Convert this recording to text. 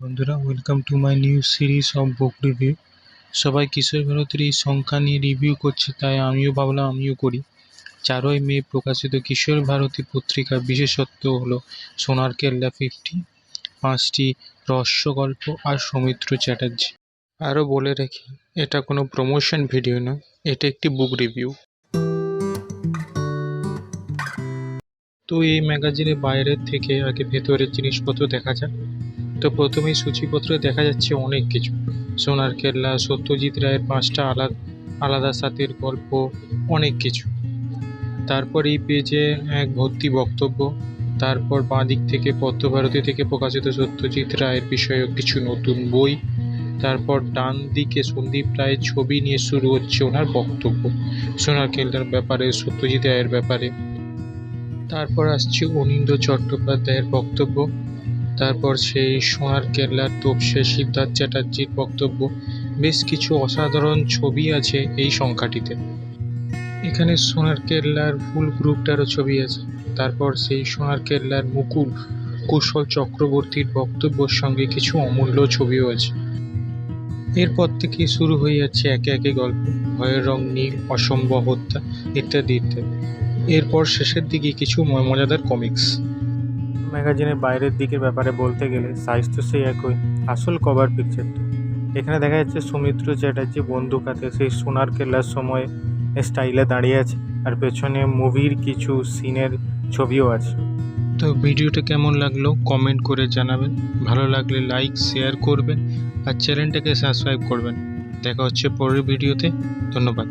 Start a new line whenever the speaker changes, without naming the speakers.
বন্ধুরা welcome to my new series of book review সবাই কিশোর ভারতীর এই সংখ্যা নিয়ে রিভিউ করছে, তাই আমিও ভাবলাম আমিও করি। চারই মে প্রকাশিত কিশোর ভারতী পত্রিকার বিশেষত্ব হল সোনার কেল্লা ফিফটি পাঁচটি রহস্য গল্প আর সৌমিত্র চ্যাটার্জি। আরও বলে রাখি, এটা কোনো প্রমোশন ভিডিও নয়, এটা একটি বুক রিভিউ তো এই ম্যাগাজিনের বাইরের থেকে আগে ভেতরের জিনিসপত্র দেখা যাক। তো প্রথমেই সূচিপত্রে দেখা যাচ্ছে অনেক কিছু। সোনার কেল্লা, সত্যজিৎ রায়ের পাঁচটা আলাদা আলাদা সাথের গল্প, অনেক কিছু। তারপর এই পেজে এক ভর্তি বক্তব্য, তারপর বাঁ দিক থেকে পদ্মভারতী থেকে প্রকাশিত সত্যজিৎ রায়ের বিষয়ক কিছু নতুন বই, তারপর ডান দিকে সন্দীপ রায়ের ছবি নিয়ে শুরু হচ্ছে ওনার বক্তব্য, সোনার কেল্লার ব্যাপারে, সত্যজিৎ রায়ের ব্যাপারে। তারপর আসছে অনিন্দ্য চট্টোপাধ্যায়ের বক্তব্য তারপর সেই সোনার কেল্লার তোপসে সিদ্ধার্থ চ্যাটার্জির বক্তব্য, বেশ কিছু অসাধারণ ছবি আছে এই সংখ্যাটিতে। এখানে সোনার কেল্লার ফুল গ্রুপটারও ছবি আছে। তারপর সেই সোনার কেল্লার মুকুল, কুশল চক্রবর্তীর বক্তব্যের সঙ্গে কিছু অমূল্য ছবিও আছে। এরপর থেকে শুরু হয়ে যাচ্ছে একে একে গল্প। ভয়ের রং নীল, অসম্ভব হত্যা, ইত্যাদি ইত্যাদি। এরপর শেষের দিকে কিছু মজাদার কমিক্স। ম্যাগাজিনের বাইরের দিকের ব্যাপারে বলতে গেলে সাইজ তো সেই একই, আসল কভার পিকচারটা এখানে দেখা যাচ্ছে সুমিত্র চ্যাটার্জি বন্দুক হাতে সেই সোনার কেল্লার সময় স্টাইলে দাঁড়িয়ে আছে আর পেছনে মুভির কিছু সিনের ছবিও আছে। তো ভিডিওটা কেমন লাগল কমেন্ট করে জানাবেন। ভালো লাগলে লাইক শেয়ার করবেন আর চ্যানেলটাকে সাবস্ক্রাইব করবেন। দেখা হচ্ছে পরের ভিডিওতে। ধন্যবাদ।